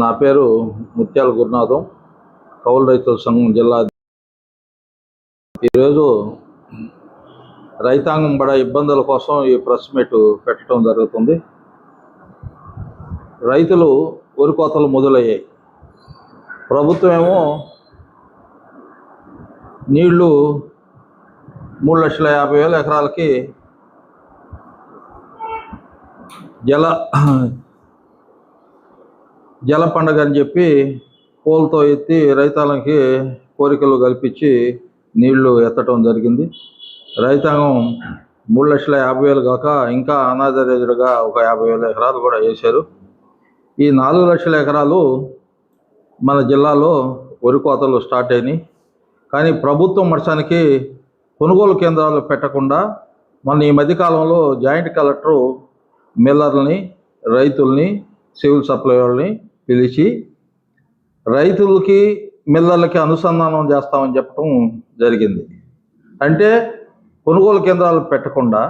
నా పేరు ముత్యాల గురునాథం కౌలు రైతుల సంఘం జిల్లా ఈరోజు రైతాంగం బడ ఇబ్బందుల కోసం ఈ ప్రెస్ మీట్ పెట్టడం జరుగుతుంది. రైతులు వరి కోతలు మొదలయ్యాయి. ప్రభుత్వం ఏమో నీళ్ళు మూడు లక్షల యాభై వేల ఎకరాలకి జల జల పండగ అని చెప్పి పూలతో ఎత్తి రైతాంగానికి కోరికలు కల్పించి నీళ్ళు ఎత్తడం జరిగింది. రైతాంగం మూడు లక్షల యాభై వేలు కాక ఇంకా అనాథరేజుడుగా ఒక యాభై వేల ఎకరాలు కూడా వేశారు. ఈ నాలుగు లక్షల ఎకరాలు మన జిల్లాలో వరి కోతలు స్టార్ట్ అయినాయి. కానీ ప్రభుత్వం వర్షానికి కొనుగోలు కేంద్రాలు పెట్టకుండా మన ఈ మధ్యకాలంలో జాయింట్ కలెక్టరు మిల్లర్లని రైతుల్ని సివిల్ సప్లై వాళ్ళని పిలిచి రైతులకి మిల్లర్లకి అనుసంధానం చేస్తామని చెప్పడం జరిగింది. అంటే కొనుగోలు కేంద్రాలు పెట్టకుండా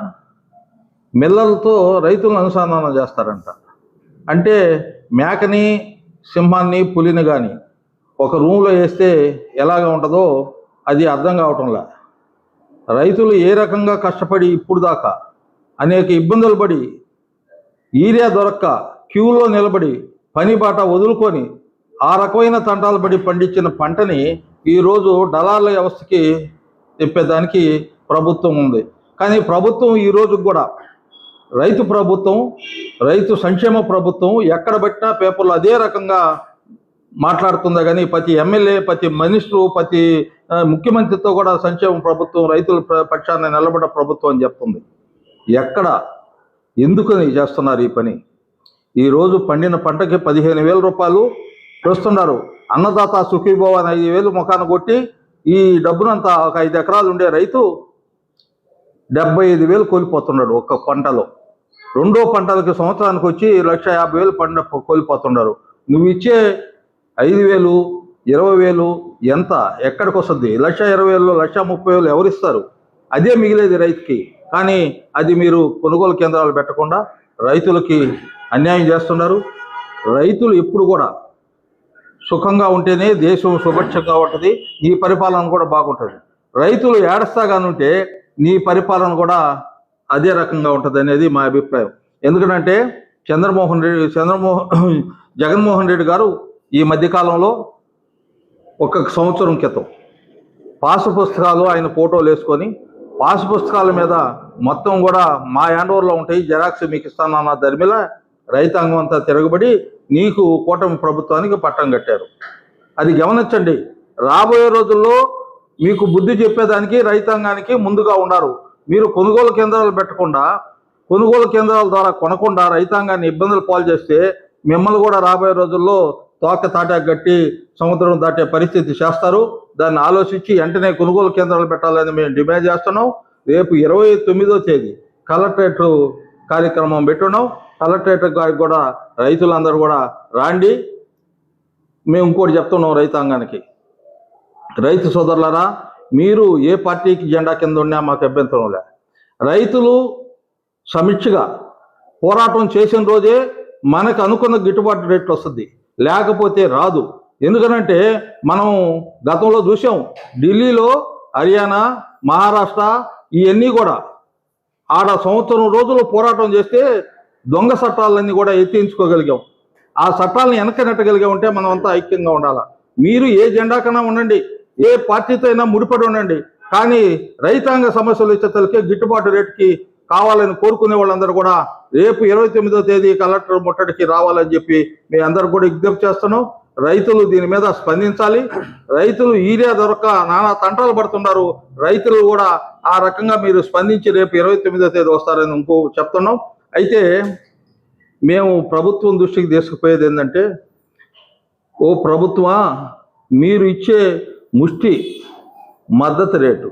మిల్లర్లతో రైతులను అనుసంధానం చేస్తారంట. అంటే మేకని సింహాన్ని పులిని కానీ ఒక రూమ్లో వేస్తే ఎలాగ ఉంటుందో అది అర్థం కావటంలా. రైతులు ఏ రకంగా కష్టపడి ఇప్పుడు దాకా అనేక ఇబ్బందులు పడి ఈరియా దొరక్క క్యూలో నిలబడి పని బాట వదులుకొని ఆ రకమైన తంటాలు పడి పండించిన పంటని ఈరోజు దళాల వ్యవస్థకి తిప్పేదానికి ప్రభుత్వం ఉంది. కానీ ప్రభుత్వం ఈ కూడా రైతు ప్రభుత్వం రైతు సంక్షేమ ప్రభుత్వం ఎక్కడ పెట్టినా పేపర్లు అదే రకంగా మాట్లాడుతుందా కానీ ప్రతి ఎమ్మెల్యే ప్రతి మినిస్టరు ప్రతి ముఖ్యమంత్రితో కూడా సంక్షేమ ప్రభుత్వం రైతుల పక్షాన్ని పక్షాన నిలబడ్డ ప్రభుత్వం అని చెప్తుంది. ఎక్కడ? ఎందుకని చేస్తున్నారు ఈ పని? ఈరోజు పండిన పంటకి పదిహేను వేల రూపాయలు వస్తున్నారు. అన్నదాత సుఖీభవ అని ఐదు వేలు ముఖాన కొట్టి ఈ డబ్బునంతా ఒక ఐదు ఎకరాలు ఉండే రైతు డెబ్బై ఐదు వేలు కోల్పోతున్నాడు ఒక్క పంటలో. రెండో పంటలకి సంవత్సరానికి వచ్చి లక్ష యాభై వేలు పంట కోల్పోతున్నారు. నువ్వు ఇచ్చే ఐదు వేలు ఇరవై వేలు ఎంత? ఎక్కడికి వస్తుంది? లక్ష ఇరవై వేలు లక్ష ముప్పై వేలు ఎవరిస్తారు అదే మిగిలేది రైతుకి. కానీ అది మీరు కొనుగోలు కేంద్రాలు పెట్టకుండా రైతులకి అన్యాయం చేస్తున్నారు. రైతులు ఎప్పుడు కూడా సుఖంగా ఉంటేనే దేశం సుభిక్షంగా ఉంటుంది. నీ పరిపాలన కూడా బాగుంటుంది. రైతులు ఏడస్తాగానుంటే నీ పరిపాలన కూడా అదే రకంగా ఉంటుంది అనేది మా అభిప్రాయం. ఎందుకంటే చంద్రమోహన్ రెడ్డి చంద్రమోహన్ జగన్మోహన్ రెడ్డి గారు ఈ మధ్యకాలంలో ఒక సంవత్సరం క్రితం పాసు పుస్తకాలు ఆయన ఫోటోలు వేసుకొని పాసు పుస్తకాల మీద మొత్తం కూడా మా యాండోర్లో ఉంటాయి. జెరాక్స్ మీకు ఇస్తానన్న దరిమిలా రైతాంగం అంతా తిరగబడి నీకు కూటమి ప్రభుత్వానికి పట్టం కట్టారు. అది గమనించండి. రాబోయే రోజుల్లో మీకు బుద్ధి చెప్పేదానికి రైతాంగానికి ముందుగా ఉన్నారు. మీరు కొనుగోలు కేంద్రాలు పెట్టకుండా కొనుగోలు కేంద్రాల ద్వారా కొనకుండా రైతాంగాన్ని ఇబ్బందులు పాలు చేస్తే మిమ్మల్ని కూడా రాబోయే రోజుల్లో తోక తాటాకు కట్టి సముద్రం దాటే పరిస్థితి చేస్తారు. దాన్ని ఆలోచించి వెంటనే కొనుగోలు కేంద్రాలు పెట్టాలని మేము డిమాండ్ చేస్తున్నాం. రేపు ఇరవై తొమ్మిదో తేదీ కలెక్టరేట్ కార్యక్రమం పెట్టున్నాం. కలెక్టరేట్ గారికి కూడా రైతులందరూ కూడా రాండి. మేము ఇంకోటి చెప్తున్నాం రైతాంగానికి. రైతు సోదరులరా మీరు ఏ పార్టీకి జెండా కింద ఉన్నా మాకు అభ్యంతరం లే. రైతులు సమీక్షగా పోరాటం చేసిన రోజే మనకు అనుకున్న గిట్టుబాటు రేట్లు వస్తుంది. లేకపోతే రాదు. ఎందుకనంటే మనం గతంలో చూసాం ఢిల్లీలో హర్యానా మహారాష్ట్ర ఇవన్నీ కూడా ఆడ సంవత్సరం రోజులు పోరాటం చేస్తే దొంగ చట్టాలన్నీ కూడా ఎత్తించుకోగలిగాం. ఆ చట్టాలను వెనక నెట్టగలిగా ఉంటే మనం అంతా ఐక్యంగా ఉండాలి? మీరు ఏ జెండా కన్నా ఉండండి ఏ పార్టీతో అయినా ముడిపడి ఉండండి కానీ రైతాంగ సమస్యలు ఇచ్చేతలకే గిట్టుబాటు రేటుకి కావాలని కోరుకునే వాళ్ళందరూ కూడా రేపు ఇరవై తొమ్మిదో తేదీ కలెక్టర్ ముట్టడికి రావాలని చెప్పి మీ అందరూ కూడా విజ్ఞప్తి చేస్తున్నాం. రైతులు దీని మీద స్పందించాలి. రైతులు ఈరియా దొరక నానా తంటాలు పడుతున్నారు. రైతులు కూడా ఆ రకంగా మీరు స్పందించి రేపు ఇరవై తొమ్మిదో తేదీ వస్తారని ఇంకో చెప్తున్నాం. అయితే మేము ప్రభుత్వం దృష్టికి తీసుకుపోయేది ఏంటంటే ఓ ప్రభుత్వమా మీరు ఇచ్చే ముష్టి మద్దతు రేటు.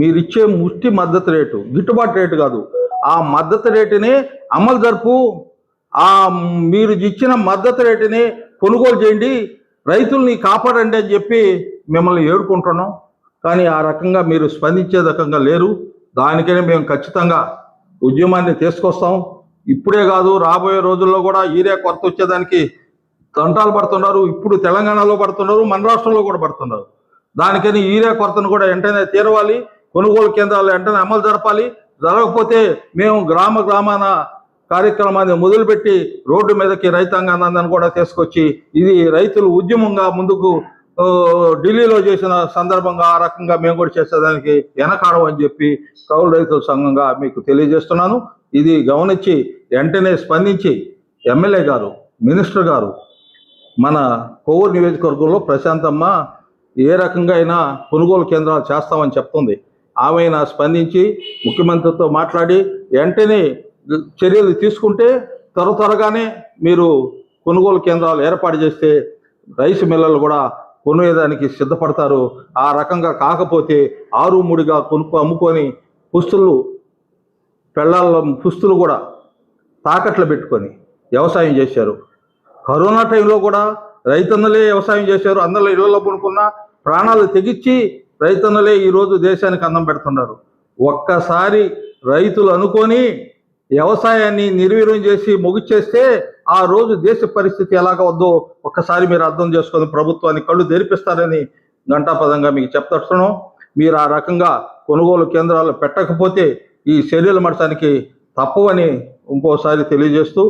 మీరు ఇచ్చే ముష్టి మద్దతు రేటు గిట్టుబాటు రేటు కాదు. ఆ మద్దతు రేటుని అమలు జరుపు ఆ మీరు ఇచ్చిన మద్దతు రేటుని కొనుగోలు చేయండి రైతుల్ని కాపాడండి అని చెప్పి మిమ్మల్ని ఏడుకుంటున్నాం. కానీ ఆ రకంగా మీరు స్పందించే రకంగా లేరు. దానికనే మేము ఖచ్చితంగా ఉద్యమాన్ని తీసుకొస్తాం. ఇప్పుడే కాదు రాబోయే రోజుల్లో కూడా ఈరే కొరత వచ్చేదానికి తంటాలు పడుతున్నారు. ఇప్పుడు తెలంగాణలో పడుతున్నారు మన రాష్ట్రంలో కూడా పడుతున్నారు. దానికని ఈరే కొరతను కూడా వెంటనే తీరవాలి. కొనుగోలు కేంద్రాలు వెంటనే అమలు జరపాలి. జరగకపోతే మేము గ్రామ గ్రామాన కార్యక్రమాన్ని మొదలుపెట్టి రోడ్డు మీదకి రైతాంగానందని కూడా తీసుకొచ్చి ఇది రైతులు ఉద్యమంగా ముందుకు ఢిల్లీలో చేసిన సందర్భంగా ఆ రకంగా మేము కూడా చేసేదానికి వెనకాడం అని చెప్పి కౌలు రైతుల సంఘంగా మీకు తెలియజేస్తున్నాను. ఇది గమనించి వెంటనే స్పందించి ఎమ్మెల్యే గారు మినిస్టర్ గారు మన కొవ్వూరు నియోజకవర్గంలో ప్రశాంతమ్మ ఏ రకంగా అయినా కొనుగోలు కేంద్రాలు చేస్తామని చెప్తుంది. ఆమె స్పందించి ముఖ్యమంత్రితో మాట్లాడి వెంటనే చర్యలు తీసుకుంటే త్వర త్వరగానే మీరు కొనుగోలు కేంద్రాలు ఏర్పాటు చేస్తే రైస్ మిల్లలు కూడా కొనేదానికి సిద్ధపడతారు ఆ రకంగా కాకపోతే ఆరు ముడిగా కొనుక్కు అమ్ముకొని పుస్తులు పెళ్ళాల పుస్తులు కూడా తాకట్లు పెట్టుకొని వ్యవసాయం చేశారు. కరోనా టైంలో కూడా రైతన్నలే వ్యవసాయం చేశారు. అందరిలో ఇళ్ళలో కొనుక్కున్న ప్రాణాలు తెగించి రైతన్నలే ఈరోజు దేశానికి అందం పెడుతున్నారు. ఒక్కసారి రైతులు అనుకొని వ్యవసాయాన్ని నిర్వీర్యం చేసి ముగిచేస్తే ఆ రోజు దేశ పరిస్థితి ఎలాగ వద్దో ఒక్కసారి మీరు అర్థం చేసుకొని ప్రభుత్వాన్ని కళ్ళు తెరిపిస్తారని గంటాపదంగా మీకు చెప్తున్నాం మీరు ఆ రకంగా కొనుగోలు కేంద్రాలు పెట్టకపోతే ఈ చర్యలు మడటానికి తప్పవని ఇంకోసారి తెలియజేస్తూ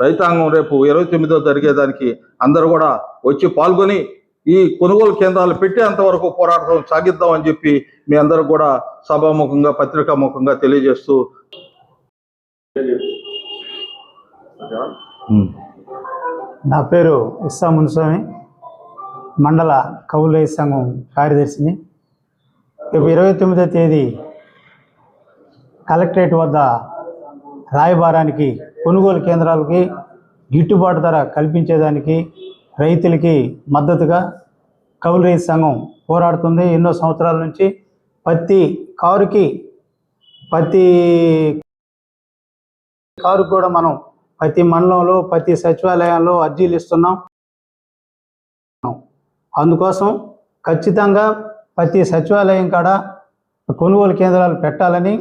రైతాంగం రేపు ఇరవై తొమ్మిదో జరిగేదానికి అందరూ కూడా వచ్చి పాల్గొని ఈ కొనుగోలు కేంద్రాలు పెట్టేంత వరకు పోరాటం సాగిద్దామని చెప్పి మీ అందరూ కూడా సభాముఖంగా పత్రికాముఖంగా తెలియజేస్తూ నా పేరు ఇస్సా మున్స్వామి మండల కౌలు సంఘం కార్యదర్శిని. రేపు ఇరవై తొమ్మిదో తేదీ కలెక్టరేట్ వద్ద రాయబారానికి కొనుగోలు కేంద్రాలకి గిట్టుబాటు ధర కల్పించేదానికి రైతులకి మద్దతుగా కౌలు రైతు సంఘం పోరాడుతుంది. ఎన్నో సంవత్సరాల నుంచి ప్రతి కారుకి ప్రతి కారు కూడా మనం ప్రతి మండలంలో ప్రతి సచివాలయంలో అర్జీలు ఇస్తున్నాం. అందుకోసం ఖచ్చితంగా ప్రతి సచివాలయం కాడ కొనుగోలు కేంద్రాలు పెట్టాలని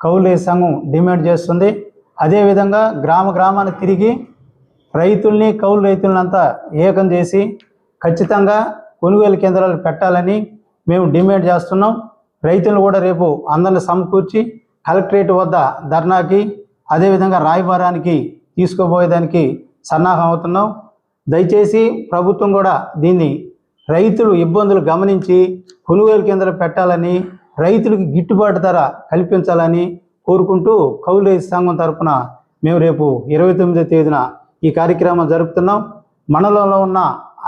కౌలు సంఘం డిమాండ్ చేస్తుంది. అదేవిధంగా గ్రామ గ్రామానికి తిరిగి రైతుల్ని కౌలు రైతులనంతా ఏకం చేసి ఖచ్చితంగా కొనుగోలు కేంద్రాలు పెట్టాలని మేము డిమాండ్ చేస్తున్నాం. రైతులు కూడా రేపు అందరిని సమకూర్చి కలెక్టరేట్ వద్ద ధర్నాకి అదేవిధంగా రాయబారానికి తీసుకుపోయేదానికి సన్నాహం అవుతున్నాం. దయచేసి ప్రభుత్వం కూడా దీన్ని రైతులు ఇబ్బందులు గమనించి కొనుగోలు కేంద్రం పెట్టాలని రైతులకు గిట్టుబాటు ధర కల్పించాలని కోరుకుంటూ కౌలు రైతు సంఘం తరపున మేము రేపు ఇరవై తొమ్మిదో తేదీన ఈ కార్యక్రమం జరుపుతున్నాం. మండలంలో ఉన్న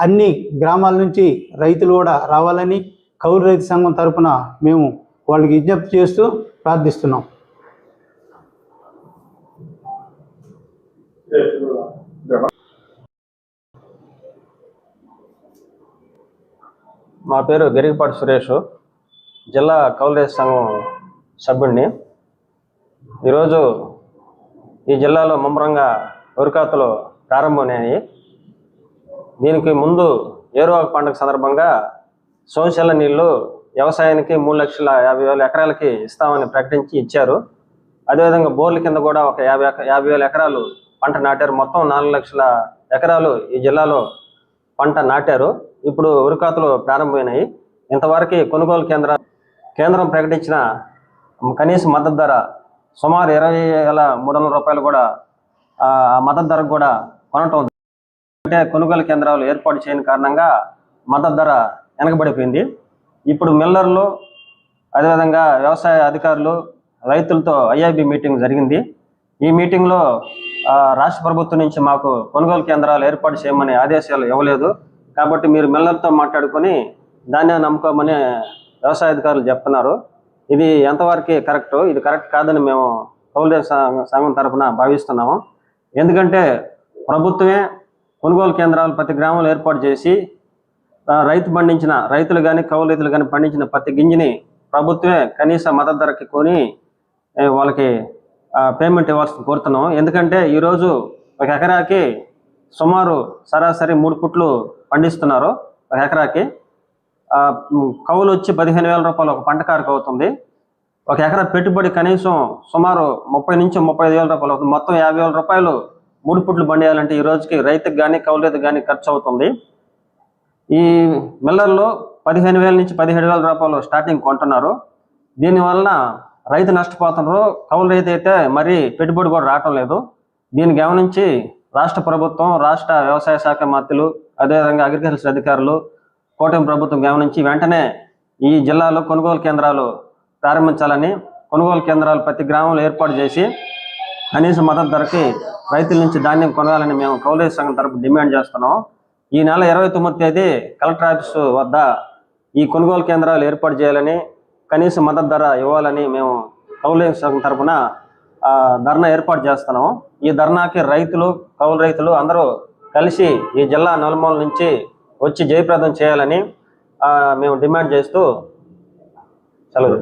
అన్ని గ్రామాల నుంచి రైతులు కూడా రావాలని కౌలు రైతు సంఘం తరపున మేము వాళ్ళకి విజ్ఞప్తి చేస్తూ ప్రార్థిస్తున్నాం. మా పేరు గరికపాటి సురేష్. జిల్లా కౌలేజ్ సంఘం సభ్యుడిని. ఈరోజు ఈ జిల్లాలో ముమ్మరంగా ఉరికాతలు ప్రారంభమైనాయి దీనికి ముందు ఏరువాక పండుగ సందర్భంగా సోషల్ నీళ్ళు వ్యవసాయానికి మూడు లక్షల యాభై వేల ఎకరాలకి ఇస్తామని ప్రకటించి ఇచ్చారు. అదేవిధంగా బోర్ల కింద కూడా ఒక యాభై యాభై వేల ఎకరాలు పంట నాటారు. మొత్తం నాలుగు లక్షల ఎకరాలు ఈ జిల్లాలో పంట నాటారు. ఇప్పుడు ఉరికాతులు ప్రారంభమైనాయి. ఇంతవరకు కొనుగోలు కేంద్ర కేంద్రం ప్రకటించిన కనీస మద్దతు ధర సుమారు ఇరవై వేల మూడు వందల రూపాయలు కూడా మద్దతు ధరకు కూడా కొనటం అంటే కొనుగోలు కేంద్రాలు ఏర్పాటు చేయని కారణంగా మద్దతు ధర వెనకబడిపోయింది. ఇప్పుడు మిల్లర్లు అదేవిధంగా వ్యవసాయ అధికారులు రైతులతో ఐఐబి మీటింగ్ జరిగింది. ఈ మీటింగ్లో రాష్ట్ర ప్రభుత్వం నుంచి మాకు కొనుగోలు కేంద్రాలు ఏర్పాటు చేయమని ఆదేశాలు ఇవ్వలేదు. కాబట్టి మీరు మిల్లర్తో మాట్లాడుకొని దాన్నే నమ్ముకోమని వ్యవసాయ అధికారులు చెప్తున్నారు. ఇది ఎంతవరకు కరెక్ట్? ఇది కరెక్ట్ కాదని మేము కౌలు సంఘం తరఫున భావిస్తున్నాము. ఎందుకంటే ప్రభుత్వమే కొనుగోలు కేంద్రాలు ప్రతి గ్రామంలో ఏర్పాటు చేసి రైతు పండించిన రైతులు కానీ కౌలు రైతులు కానీ పండించిన ప్రతి గింజని ప్రభుత్వమే కనీస మద్దతు ధరకి కొని వాళ్ళకి పేమెంట్ ఇవ్వాల్సి కోరుతున్నాం. ఎందుకంటే ఈరోజు ఒక ఎకరాకి సుమారు సరాసరి మూడు పుట్లు పండిస్తున్నారు ఒక ఎకరాకి. కవులు కౌలు వచ్చి పదిహేను వేల రూపాయలు ఒక పంట కారుకు అవుతుంది. ఒక ఎకరా పెట్టుబడి కనీసం సుమారు ముప్పై నుంచి ముప్పై ఐదు వేల రూపాయలు అవుతుంది. మొత్తం యాభై వేల రూపాయలు మూడు పుట్లు పండియాలంటే ఈ రోజుకి రైతుకు కానీ కౌలు కానీ ఖర్చు అవుతుంది. ఈ మిల్లర్లో పదిహేను వేల నుంచి పదిహేడు వేల రూపాయలు స్టార్టింగ్ కొంటున్నారు. దీనివలన రైతు నష్టపోతున్నారు కౌలు రైతు అయితే మరీ పెట్టుబడి కూడా రావటం లేదు. దీన్ని గమనించి రాష్ట్ర ప్రభుత్వం రాష్ట్ర వ్యవసాయ శాఖ మంత్రులు అదేవిధంగా అగ్రికల్చర్ అధికారులు కూటమి ప్రభుత్వం గమనించి వెంటనే ఈ జిల్లాలో కొనుగోలు కేంద్రాలు ప్రారంభించాలని కొనుగోలు కేంద్రాలు ప్రతి గ్రామంలో ఏర్పాటు చేసి కనీస మద్దతు ధరకి రైతుల నుంచి ధాన్యం కొనాలని మేము కౌలేజ్ సంఘం తరపు డిమాండ్ చేస్తున్నాం. ఈ నెల ఇరవై తొమ్మిది తేదీ కలెక్టర్ ఆఫీసు వద్ద ఈ కొనుగోలు కేంద్రాలు ఏర్పాటు చేయాలని కనీస మద్దతు ధర ఇవ్వాలని మేము కౌలు సంఘం తరపున ధర్నా ఏర్పాటు చేస్తున్నాము. ఈ ధర్నాకి రైతులు కౌలు రైతులు అందరూ కలిసి ఈ జిల్లా నలుమూల నుంచి వచ్చి జయప్రదం చేయాలని మేము డిమాండ్ చేస్తూ సెలవు